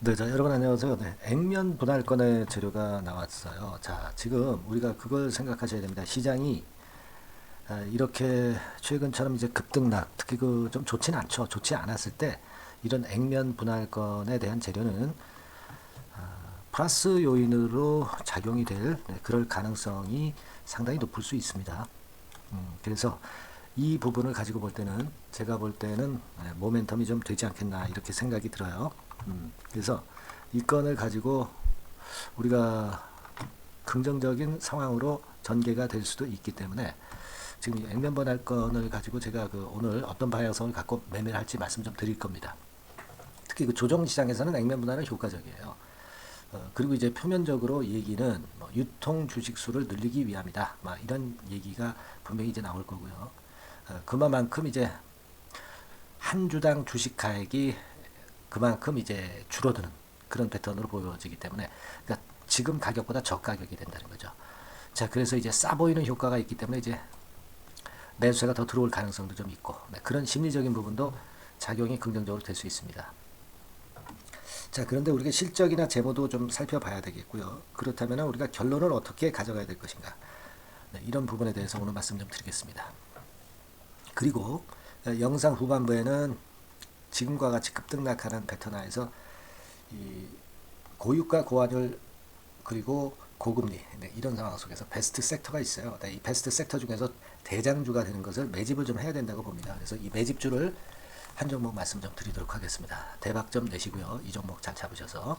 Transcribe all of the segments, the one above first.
네, 자, 여러분 안녕하세요. 네, 액면 분할권의 재료가 나왔어요. 자, 지금 우리가 그걸 생각하셔야 됩니다. 시장이 아, 이렇게 최근처럼 이제 급등락, 특히 그 좀 좋지는 않죠. 좋지 않았을 때 이런 액면 분할권에 대한 재료는 아, 플러스 요인으로 작용이 될 네, 그럴 가능성이 상당히 높을 수 있습니다. 음, 그래서 이 부분을 가지고 볼 때는 제가 볼 때는 네, 모멘텀이 좀 되지 않겠나 이렇게 생각이 들어요. 음, 그래서 이 건을 가지고 우리가 긍정적인 상황으로 전개가 될 수도 있기 때문에 지금 이 액면 번할 건을 가지고 제가 그 오늘 어떤 방향성을 갖고 매매를 할지 말씀 좀 드릴 겁니다. 특히 그 조정 시장에서는 액면 분할은 효과적이에요. 어, 그리고 이제 표면적으로 얘기는 뭐 유통 주식 수를 늘리기 위함이다. 막 이런 얘기가 분명히 이제 나올 거고요. 어, 그만큼 이제 한 주당 주식 가액이 그만큼 이제 줄어드는 그런 패턴으로 보여지기 때문에 그러니까 지금 가격보다 저가격이 된다는 거죠. 자, 그래서 이제 싸 보이는 효과가 있기 때문에 이제 매수세가 더 들어올 가능성도 좀 있고 네, 그런 심리적인 부분도 작용이 긍정적으로 될 수 있습니다. 자, 그런데 우리가 실적이나 재무도 좀 살펴봐야 되겠고요. 그렇다면 우리가 결론을 어떻게 가져가야 될 것인가. 네, 이런 부분에 대해서 오늘 말씀 좀 드리겠습니다. 그리고 어, 영상 후반부에는 지금과 같이 급등락하는 패턴 하에서 이 고유가 고환율 그리고 고금리 네, 이런 상황 속에서 베스트 섹터가 있어요. 네, 이 베스트 섹터 중에서 대장주가 되는 것을 매집을 좀 해야 된다고 봅니다. 그래서 이 매집주를 한 종목 말씀 좀 드리도록 하겠습니다. 대박 좀 내시고요. 이 종목 잘 잡으셔서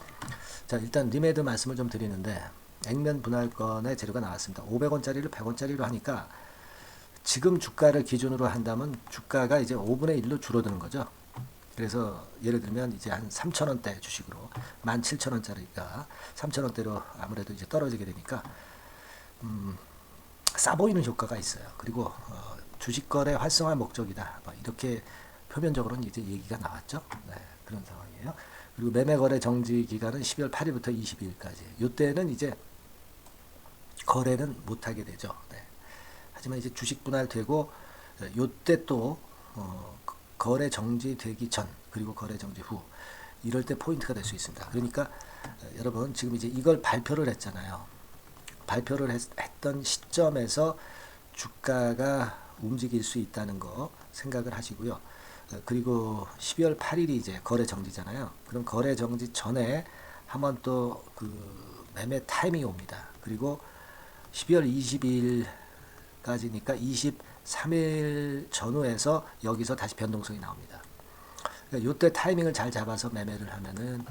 자 일단 리메드 말씀을 좀 드리는데 액면 분할권의 재료가 나왔습니다. 500원짜리를 100원짜리로 하니까 지금 주가를 기준으로 한다면 주가가 이제 5분의 1로 줄어드는 거죠. 그래서 예를 들면 이제 한 3,000원대 주식으로 17,000원짜리가 3,000원대로 아무래도 이제 떨어지게 되니까 음, 싸 보이는 효과가 있어요. 그리고 어, 주식 거래 활성화 목적이다. 뭐 이렇게 표면적으로는 이제 얘기가 나왔죠. 네, 그런 상황이에요. 그리고 매매 거래 정지 기간은 12월 8일부터 22일까지. 이때는 이제 거래는 못 하게 되죠. 네. 하지만 이제 주식 분할되고 요때 또 어, 거래 정지되기 전 그리고 거래 정지 후 이럴 때 포인트가 될 수 있습니다. 그러니까 어, 여러분 지금 이제 이걸 발표를 했잖아요. 발표를 했, 던 시점에서 주가가 움직일 수 있다는 거 생각을 하시고요. 어, 그리고 12월 8일이 이제 거래 정지잖아요. 그럼 거래 정지 전에 한번 또 그 매매 타이밍이 옵니다. 그리고 12월 20일까지니까 23일 전후에서 여기서 다시 변동성이 나옵니다. 그러니까 이때 타이밍을 잘 잡아서 매매를 하면은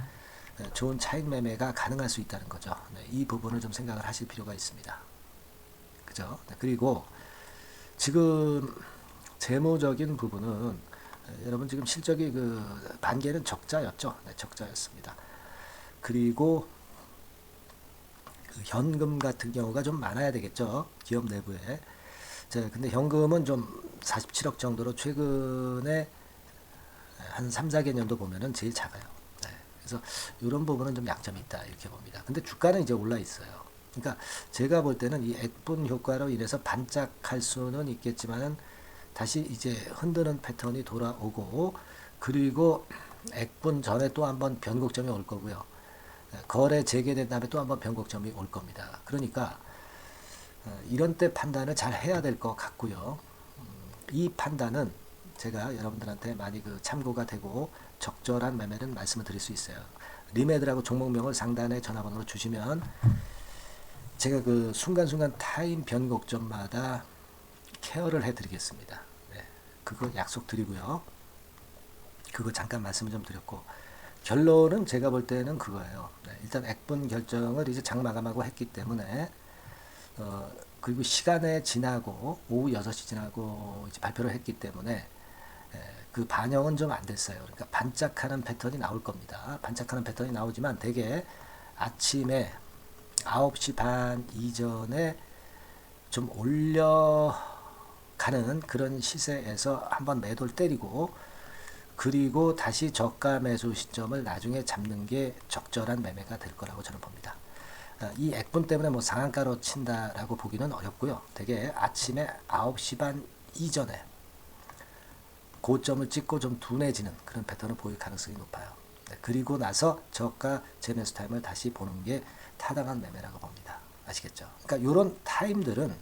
네, 좋은 차익 매매가 가능할 수 있다는 거죠. 네, 이 부분을 좀 생각을 하실 필요가 있습니다. 그죠? 네, 그리고 지금 재무적인 부분은 네, 여러분 지금 실적이 그 반개는 적자였죠. 네, 적자였습니다. 그리고 그 현금 같은 경우가 좀 많아야 되겠죠. 기업 내부에. 자, 근데 현금은 좀 47억 정도로 최근에 한 3, 4개년도 보면은 제일 작아요. 네. 그래서 이런 부분은 좀 약점이 있다 이렇게 봅니다. 근데 주가는 이제 올라 있어요. 그러니까 제가 볼 때는 이 액분 효과로 인해서 반짝할 수는 있겠지만은 다시 이제 흔드는 패턴이 돌아오고 그리고 액분 전에 또 한번 변곡점이 올 거고요. 거래 재개된 다음에 또 한번 변곡점이 올 겁니다. 그러니까 어, 이런 때 판단을 잘 해야 될 것 같고요. 음, 이 판단은 제가 여러분들한테 많이 그 참고가 되고 적절한 매매는 말씀을 드릴 수 있어요. 리메드라고 종목명을 상단에 전화번호로 주시면 제가 그 순간순간 타임 변곡점마다 케어를 해드리겠습니다. 네, 그거 약속 드리고요. 그거 잠깐 말씀을 좀 드렸고 결론은 제가 볼 때는 그거예요. 네, 일단 액분 결정을 이제 장 마감하고 했기 때문에 어, 그리고 시간에 지나고 오후 6시 지나고 이제 발표를 했기 때문에 에, 그 반영은 좀 안 됐어요. 그러니까 반짝하는 패턴이 나올 겁니다. 반짝하는 패턴이 나오지만 대개 아침에 9시 반 이전에 좀 올려가는 그런 시세에서 한번 매도를 때리고 그리고 다시 저가 매수 시점을 나중에 잡는 게 적절한 매매가 될 거라고 저는 봅니다. 어, 이 액분 때문에 뭐 상한가로 친다라고 보기는 어렵고요. 되게 아침에 9시 반 이전에 고점을 찍고 좀 둔해지는 그런 패턴을 보일 가능성이 높아요. 네, 그리고 나서 저가 제네스 타임을 다시 보는 게 타당한 매매라고 봅니다. 아시겠죠? 그러니까 이런 타임들은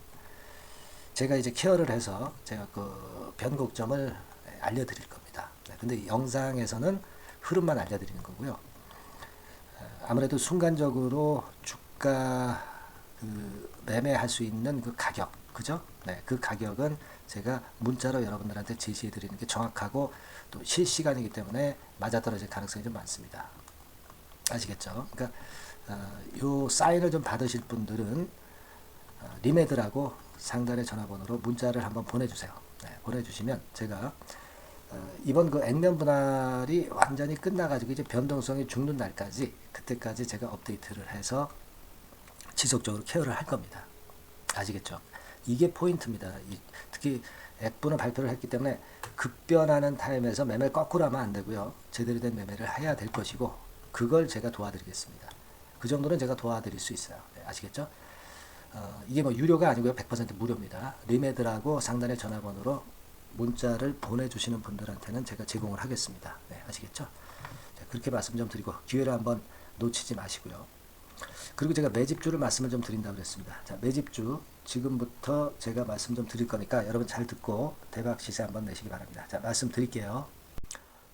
제가 이제 케어를 해서 제가 그 변곡점을 알려드릴 겁니다. 네, 근데 영상에서는 흐름만 알려드리는 거고요. 어, 아무래도 순간적으로 주 가 그 매매할 수 있는 그 가격, 그죠? 네, 그 가격은 제가 문자로 여러분들한테 제시해 드리는 게 정확하고 또 실시간이기 때문에 맞아떨어질 가능성이 좀 많습니다. 아시겠죠? 그러니까 어, 요 사인을 좀 받으실 분들은 어, 리메드라고 상단의 전화번호로 문자를 한번 보내주세요. 네, 보내주시면 제가 어, 이번 그 액면 분할이 완전히 끝나가지고 이제 변동성이 죽는 날까지 그때까지 제가 업데이트를 해서 지속적으로 케어를 할 겁니다. 아시겠죠? 이게 포인트입니다. 이, 특히 액분을 발표를 했기 때문에 급변하는 타임에서 매매를 거꾸로 하면 안 되고요. 제대로 된 매매를 해야 될 것이고 그걸 제가 도와드리겠습니다. 그 정도는 제가 도와드릴 수 있어요. 네, 아시겠죠? 어, 이게 뭐 유료가 아니고요. 100% 무료입니다. 리메드라고 상단의 전화번호로 문자를 보내주시는 분들한테는 제가 제공을 하겠습니다. 네, 아시겠죠? 자, 그렇게 말씀 좀 드리고 기회를 한번 놓치지 마시고요. 그리고 제가 매집주를 말씀을 좀 드린다고 그랬습니다. 자, 매집주 지금부터 제가 말씀 좀 드릴 거니까 여러분 잘 듣고 대박 시세 한번 내시기 바랍니다. 자, 말씀 드릴게요.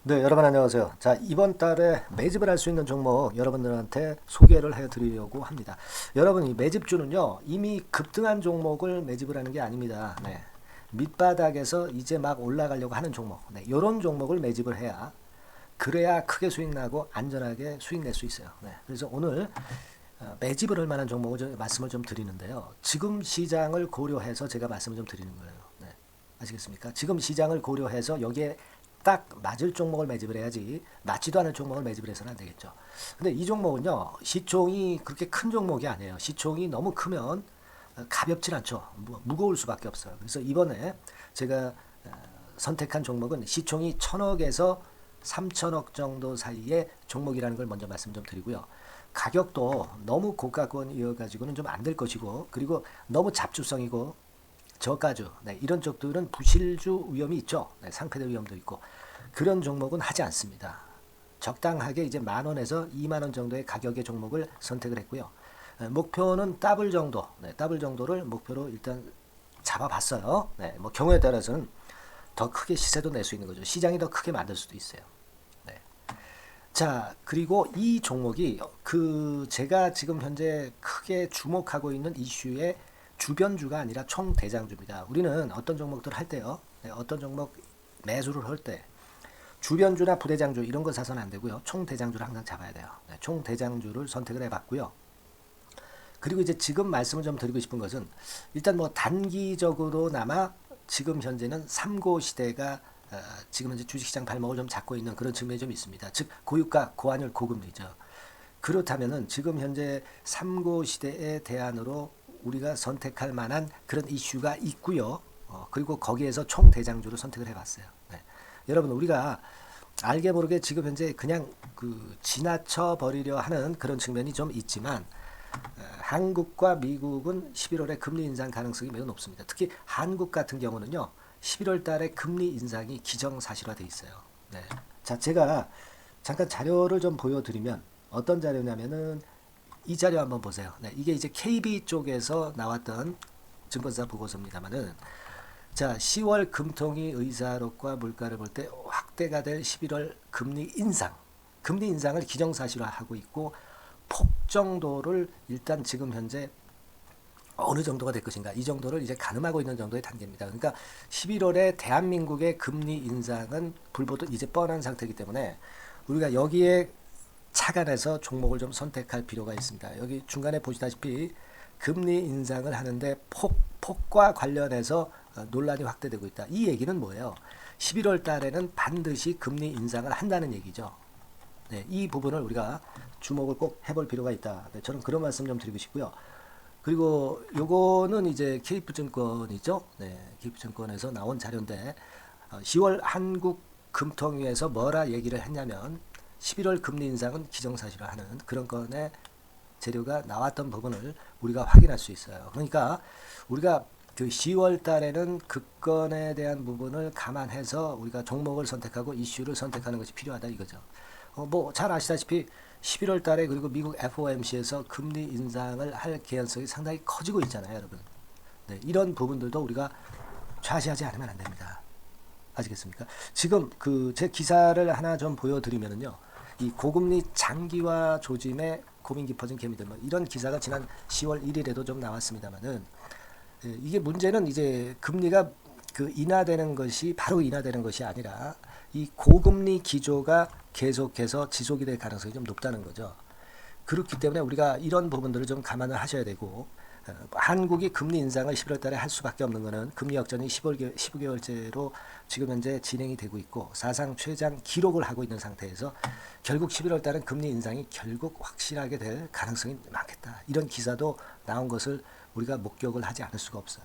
네, 여러분 안녕하세요. 자, 이번 달에 매집을 할 수 있는 종목 여러분들한테 소개를 해 드리려고 합니다. 여러분, 이 매집주는요, 이미 급등한 종목을 매집을 하는 게 아닙니다. 네. 밑바닥에서 이제 막 올라가려고 하는 종목. 네, 요런 종목을 매집을 해야 그래야 크게 수익 나고 안전하게 수익 낼 수 있어요. 네. 그래서 오늘 어, 매집을 할 만한 종목을 좀 말씀을 좀 드리는데요. 지금 시장을 고려해서 제가 말씀을 좀 드리는 거예요. 네. 아시겠습니까? 지금 시장을 고려해서 여기에 딱 맞을 종목을 매집을 해야지 맞지도 않을 종목을 매집을 해서는 안 되겠죠. 근데 이 종목은요. 시총이 그렇게 큰 종목이 아니에요. 시총이 너무 크면 어, 가볍진 않죠. 무- 무거울 수밖에 없어요. 그래서 이번에 제가 어, 선택한 종목은 시총이 천억에서 3천억 정도 사이의 종목이라는 걸 먼저 말씀 좀 드리고요. 가격도 너무 고가권이어 가지고는 좀 안 될 것이고 그리고 너무 잡주성이고 저가주 네, 이런 쪽들은 부실주 위험이 있죠. 네, 상패될 위험도 있고 그런 종목은 하지 않습니다. 적당하게 이제 만 원에서 2만 원 정도의 가격의 종목을 선택을 했고요. 에, 목표는 더블 정도, 네, 더블 정도를 목표로 일단 잡아봤어요. 네, 뭐 경우에 따라서는 더 크게 시세도 낼 수 있는 거죠. 시장이 더 크게 만들 수도 있어요. 네. 자, 그리고 이 종목이 그 제가 지금 현재 크게 주목하고 있는 이슈의 주변주가 아니라 총 대장주입니다. 우리는 어떤 종목들 할 때요. 네, 어떤 종목 매수를 할 때 주변주나 부대장주 이런 거 사서는 안 되고요. 총 대장주를 항상 잡아야 돼요. 네, 총 대장주를 선택을 해 봤고요. 그리고 이제 지금 말씀을 좀 드리고 싶은 것은 일단 뭐 단기적으로나마 지금 현재는 삼고 시대가 어, 지금 현재 주식시장 발목을 좀 잡고 있는 그런 측면이 좀 있습니다. 즉 고유가 고환율 고금리죠. 그렇다면은 지금 현재 삼고 시대의 대안으로 우리가 선택할 만한 그런 이슈가 있고요. 어, 그리고 거기에서 총 대장주를 선택을 해봤어요. 네. 여러분 우리가 알게 모르게 지금 현재 그냥 그 지나쳐 버리려 하는 그런 측면이 좀 있지만 어, 한국과 미국은 11월에 금리 인상 가능성이 매우 높습니다. 특히 한국 같은 경우는요. 11월 달에 금리 인상이 기정사실화돼 있어요. 네. 자, 제가 잠깐 자료를 좀 보여드리면 어떤 자료냐면은 이 자료 한번 보세요. 네, 이게 이제 KB 쪽에서 나왔던 증권사 보고서입니다만은 자, 10월 금통위 의사록과 물가를 볼 때 확대가 될 11월 금리 인상, 금리 인상을 기정사실화하고 있고 폭 정도를 일단 지금 현재 어느 정도가 될 것인가 이 정도를 이제 가늠하고 있는 정도의 단계입니다. 그러니까 11월에 대한민국의 금리 인상은 불보듯 이제 뻔한 상태이기 때문에 우리가 여기에 착안해서 종목을 좀 선택할 필요가 있습니다. 여기 중간에 보시다시피 금리 인상을 하는데 폭, 폭과 관련해서 어, 논란이 확대되고 있다. 이 얘기는 뭐예요? 11월 달에는 반드시 금리 인상을 한다는 얘기죠. 네, 이 부분을 우리가 주목을 꼭 해볼 필요가 있다. 네, 저는 그런 말씀 좀 드리고 싶고요. 그리고 요거는 이제 KF증권이죠. 네, KF증권에서 나온 자료인데 어, 10월 한국 금통위에서 뭐라 얘기를 했냐면 11월 금리 인상은 기정사실화하는 그런 건의 재료가 나왔던 부분을 우리가 확인할 수 있어요. 그러니까 우리가 그 10월 달에는 급건에 대한 부분을 감안해서 우리가 종목을 선택하고 이슈를 선택하는 것이 필요하다 이거죠. 어, 뭐잘 아시다시피 11월 달에 그리고 미국 FOMC에서 금리 인상을 할 개연성이 상당히 커지고 있잖아요, 여러분. 네, 이런 부분들도 우리가 좌시하지 않으면 안 됩니다. 아시겠습니까? 지금 그 제 기사를 하나 좀 보여드리면은요, 이 고금리 장기화 조짐에 고민 깊어진 개미들 뭐 이런 기사가 지난 10월 1일에도 좀 나왔습니다만은 예, 이게 문제는 이제 금리가 그 인하되는 것이 바로 인하되는 것이 아니라 이 고금리 기조가 계속해서 지속이 될 가능성이 좀 높다는 거죠. 그렇기 때문에 우리가 이런 부분들을 좀 감안을 하셔야 되고 어, 한국이 금리 인상을 11월 달에 할 수밖에 없는 것은 금리 역전이 15개월, 15개월째로 지금 현재 진행이 되고 있고 사상 최장 기록을 하고 있는 상태에서 결국 11월 달은 금리 인상이 결국 확실하게 될 가능성이 많겠다. 이런 기사도 나온 것을 우리가 목격을 하지 않을 수가 없어요.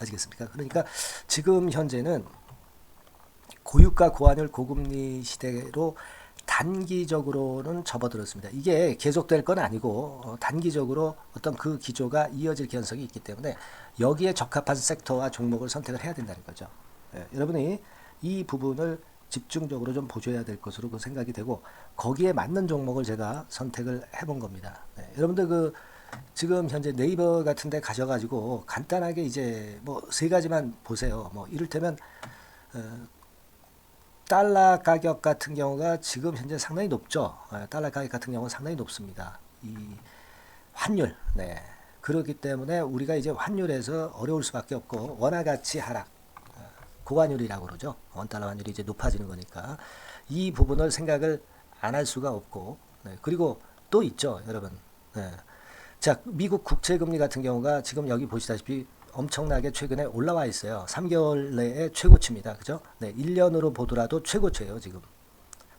아시겠습니까? 그러니까 지금 현재는 고유가 고환율 고금리 시대로 단기적으로는 접어들었습니다. 이게 계속될 건 아니고 어, 단기적으로 어떤 그 기조가 이어질 개연성이 있기 때문에 여기에 적합한 섹터와 종목을 선택을 해야 된다는 거죠. 예, 여러분이 이 부분을 집중적으로 좀 보셔야 될 것으로 그 생각이 되고 거기에 맞는 종목을 제가 선택을 해본 겁니다. 예, 여러분들 그 지금 현재 네이버 같은 데 가셔가지고 간단하게 이제 뭐 세 가지만 보세요. 뭐 이를테면 어, 달러 가격 같은 경우가 지금 현재 상당히 높죠. 예, 달러 가격 같은 경우는 상당히 높습니다. 이 환율, 네. 그렇기 때문에 우리가 이제 환율에서 어려울 수밖에 없고 원화 가치 하락, 어, 고환율이라고 그러죠. 원 달러 환율이 이제 높아지는 거니까 이 부분을 생각을 안 할 수가 없고, 네. 그리고 또 있죠, 여러분. 네. 자, 미국 국채 금리 같은 경우가 지금 여기 보시다시피 엄청나게 최근에 올라와 있어요. 3개월 내에 최고치입니다. 그죠? 네, 1년으로 보더라도 최고치예요, 지금.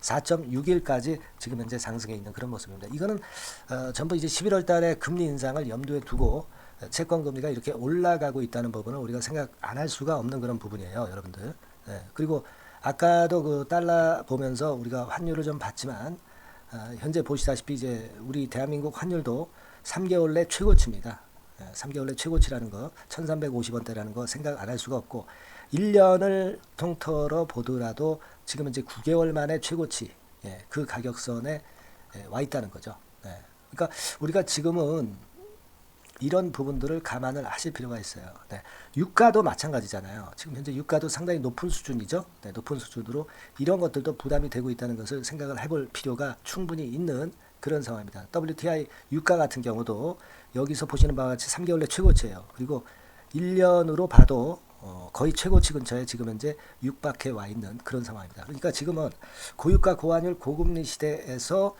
4.61까지 지금 현재 상승해 있는 그런 모습입니다. 이거는 어, 전부 이제 11월 달에 금리 인상을 염두에 두고 어, 채권 금리가 이렇게 올라가고 있다는 부분을 우리가 생각 안 할 수가 없는 그런 부분이에요, 여러분들. 네, 그리고 아까도 그 달러 보면서 우리가 환율을 좀 봤지만 어, 현재 보시다시피 이제 우리 대한민국 환율도 3개월 내 최고치입니다. 3개월 내 최고치라는 거 1350원대라는 거 생각 안 할 수가 없고 1년을 통틀어 보더라도 지금 이제 9개월 만에 최고치 예, 그 가격선에 예, 와 있다는 거죠. 예. 그러니까 우리가 지금은 이런 부분들을 감안을 하실 필요가 있어요. 네. 유가도 마찬가지잖아요. 지금 현재 유가도 상당히 높은 수준이죠. 네, 높은 수준으로 이런 것들도 부담이 되고 있다는 것을 생각을 해볼 필요가 충분히 있는 그런 상황입니다. WTI 유가 같은 경우도 여기서 보시는 바와 같이 3개월 내 최고치예요. 그리고 1년으로 봐도 어, 거의 최고치 근처에 지금 현재 육박해 와 있는 그런 상황입니다. 그러니까 지금은 고유가 고환율 고금리 시대에서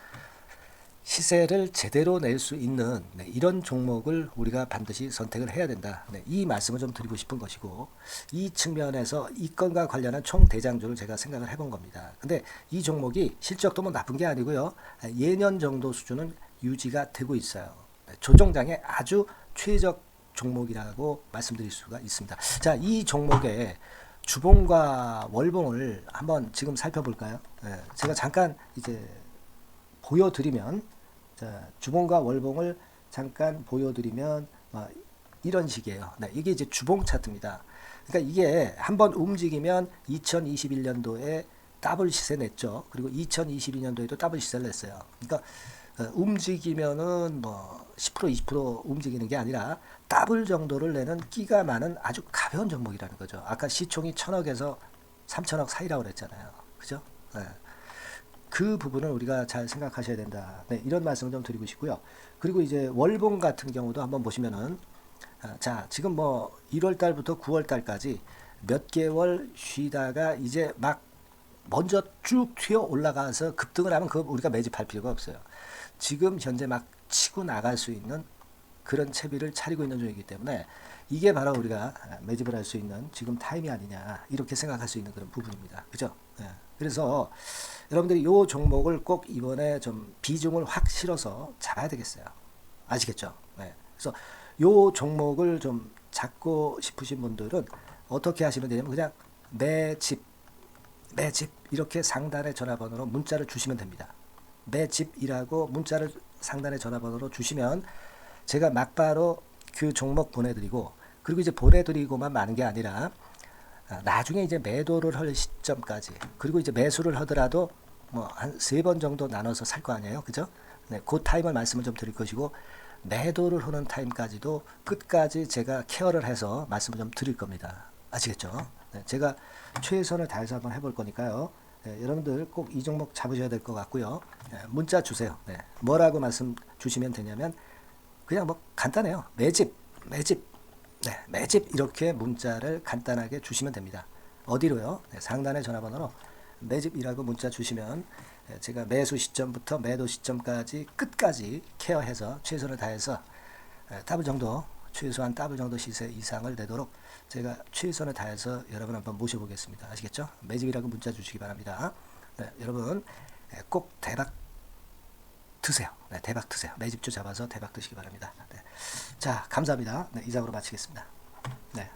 시세를 제대로 낼 수 있는 네, 이런 종목을 우리가 반드시 선택을 해야 된다. 네, 이 말씀을 좀 드리고 싶은 것이고 이 측면에서 이 건과 관련한 총 대장주를 제가 생각을 해본 겁니다. 근데 이 종목이 실적도 뭐 나쁜 게 아니고요. 예년 정도 수준은 유지가 되고 있어요. 네, 조정장의 아주 최적 종목이라고 말씀드릴 수가 있습니다. 자, 이 종목의 주봉과 월봉을 한번 지금 살펴볼까요? 네, 제가 잠깐 이제 보여드리면 자, 주봉과 월봉을 잠깐 보여드리면 어, 이런 식이에요. 네, 이게 이제 주봉 차트입니다. 그러니까 이게 한번 움직이면 2021년도에 더블 시세 냈죠. 그리고 2022년도에도 더블 시세를 냈어요. 그러니까 어, 움직이면은 뭐 10% 20% 움직이는 게 아니라 더블 정도를 내는 끼가 많은 아주 가벼운 종목이라는 거죠. 아까 시총이 천억에서 3천억 사이라고 그랬잖아요. 그죠? 네. 그 부분을 우리가 잘 생각하셔야 된다. 네, 이런 말씀을 좀 드리고 싶고요. 그리고 이제 월봉 같은 경우도 한번 보시면은 아, 자 지금 뭐 1월 달부터 9월 달까지 몇 개월 쉬다가 이제 막 먼저 쭉 튀어 올라가서 급등을 하면 그 우리가 매집할 필요가 없어요. 지금 현재 막 치고 나갈 수 있는 그런 채비를 차리고 있는 중이기 때문에 이게 바로 우리가 매집을 할 수 있는 지금 타임이 아니냐 이렇게 생각할 수 있는 그런 부분입니다. 그죠? 예. 그래서 여러분들이 이 종목을 꼭 이번에 좀 비중을 확 실어서 잡아야 되겠어요. 아시겠죠? 네. 그래서 이 종목을 좀 잡고 싶으신 분들은 어떻게 하시면 되냐면 그냥 매집, 매집 이렇게 상단의 전화번호로 문자를 주시면 됩니다. 매집이라고 문자를 상단의 전화번호로 주시면 제가 막바로 그 종목 보내드리고 그리고 이제 보내드리고만 마는 게 아니라 아, 나중에 이제 매도를 할 시점까지 그리고 이제 매수를 하더라도 뭐 한 세 번 정도 나눠서 살 거 아니에요, 그죠? 네, 그 타임을 말씀을 좀 드릴 것이고 매도를 하는 타임까지도 끝까지 제가 케어를 해서 말씀을 좀 드릴 겁니다. 아시겠죠? 네, 제가 최선을 다해서 한번 해볼 거니까요. 네, 여러분들 꼭 이 종목 잡으셔야 될 것 같고요. 네, 문자 주세요. 네, 뭐라고 말씀 주시면 되냐면 그냥 뭐 간단해요. 매집, 매집, 네, 매집 이렇게 문자를 간단하게 주시면 됩니다. 어디로요? 네, 상단의 전화번호로 매집이라고 문자 주시면 예, 제가 매수 시점부터 매도 시점까지 끝까지 케어해서 최선을 다해서 예, 더블 정도 최소한 더블 정도 시세 이상을 내도록 제가 최선을 다해서 여러분 한번 모셔보겠습니다. 아시겠죠? 매집이라고 문자 주시기 바랍니다. 네, 여러분 예, 꼭 대박 드세요. 네, 대박 드세요. 매집주 잡아서 대박 드시기 바랍니다. 네. 자, 감사합니다. 네, 이상으로 마치겠습니다. 네.